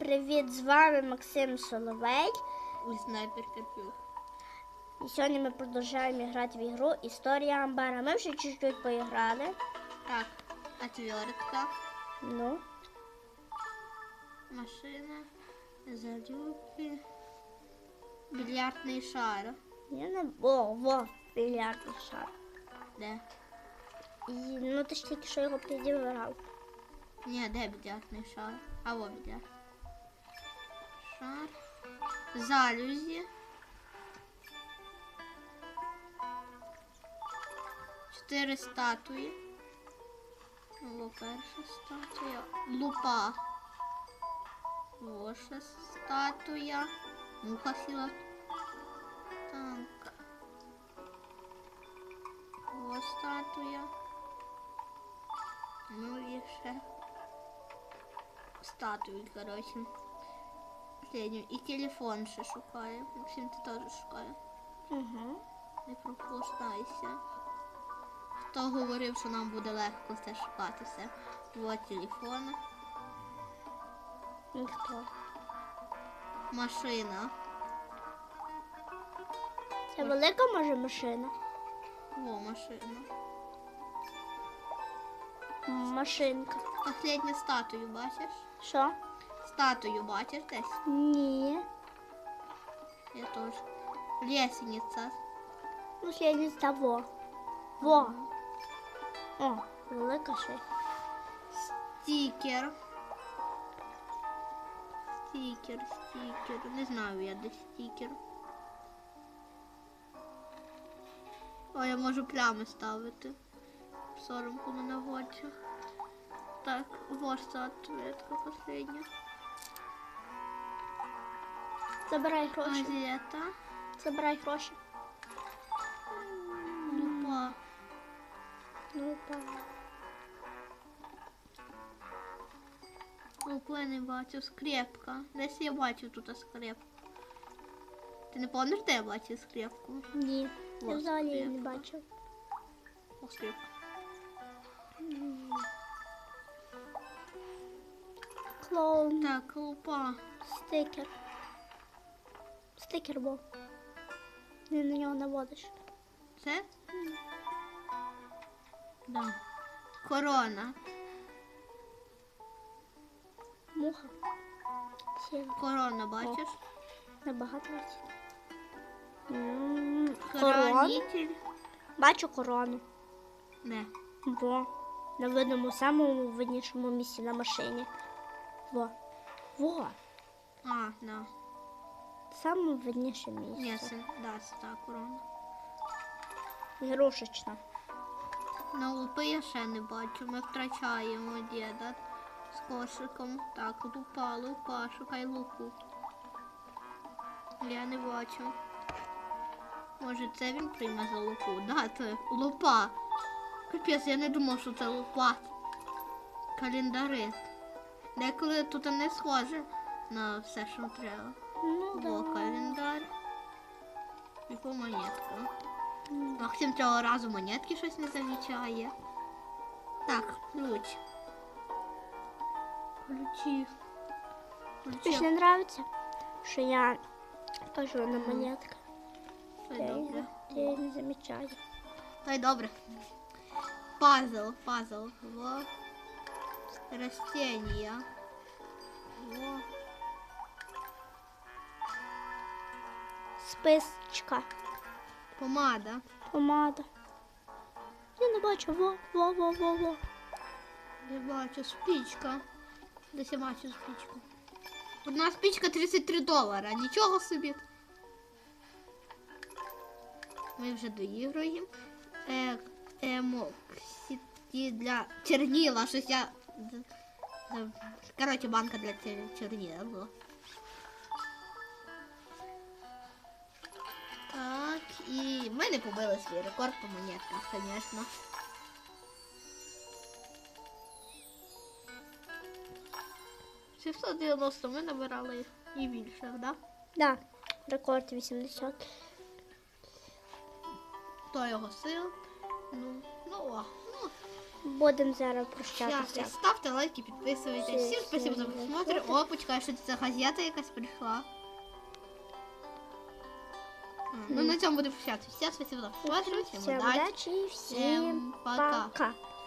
привіт! З вами Максим Соловей. І снайпер Карпюк. І сьогодні ми продовжуємо грати в ігру Історія Амбара. Ми вже чуть-чуть поіграли. Так, отвертка, Ну, машина, залюбки, бильярдний шар. я не. О, во, більярдний шар. Де? І ну ти ж тільки що його підібрав. Ні, де бильярдний шар? А во бильярд. Шар. Залюзі. Чотири статуї. О, перша статуя. Лупа. Воша статуя. Муха сіла. Так. О, статуя. Ну і ще статуї, коротше. Последню. І телефон ще шукає. Максим, ти теж шукає. Угу. Не проплощайся. Хто говорив, що нам буде легко це шукати все. Два телефони. Ніхто. Машина. Це велика може машина? Во, машина. Машинка. Последню статую бачиш? Що? Статую бачиш десь? Ні. Я теж. Лесениця. Ну, слідність того. Во. О, велика ще. Стікер. Стікер, стікер. Не знаю я де стікер. О, я можу плями ставити. Сором, коли наводжу. Так, вот ответка последня. Забирай гроші. Газета. Забирай гроші. Лупа. Ну. Лупу я не бачу. Скрепка. Десь я бачу тут скрепку. Ти не пам'ятаєш, де я бачив скрепку? Ні. Я взагалі не бачив. О, скрепка. Клоун. Так, лупа. Стикер. Стикер був. Не на нього наводиш. Це? Да. Корона. Муха. Сіла. Корона, бачиш? Набагато. М, Корону. Хоронитель. Бачу корону. Не. Во. На видному самому виднішому місці на машині. Во. Во. А, да. Саме видніше місце. Ні, це, да, це та корона. Ігрушечна. На лупи я ще не бачу. Ми втрачаємо діда з кошиком. Так, лупа, лупа, шукай лупу. Я не бачу. Може це він прийме за лупу? Да, це лупа. Капець, я не думав, що це лупа. Календари. Деколи тут не схоже на все, що треба. Ну, Во, да. календар. І по монетку. Максим цього разу монетки щось не замічає. Так, ключ. Ключі. Ключі. не нравиться, що я кажу на монетка. Та й добре. я її не замічаю. Та й добре. Пазл, пазл. Во. Растения. Во. Списочка. Помада. Помада. Я не бачу. Во, во, во, во, во. Я бачу спічка. Десь я бачу спічку. Одна спічка 33 долара. Нічого собі. Ми вже доігруємо. Е, для черніла. Щось я. Коротше, банка для чер- черніла. І ми не побили свій рекорд по монетках, звісно. — 690 ми набирали і більше, так? Да? Да. Рекорд 80. То його сил. Ну, ну, о, ну, Будемо зараз Щас, прощатися. ставте лайки, підписуйтесь. Всім спасибо за просмотр. О, почекай, що це газета якась прийшла. Ну, на цьому буду прощатися. Всім спасибо за просмотр. Всім Всім удачі. удачі всім Всім пока. пока.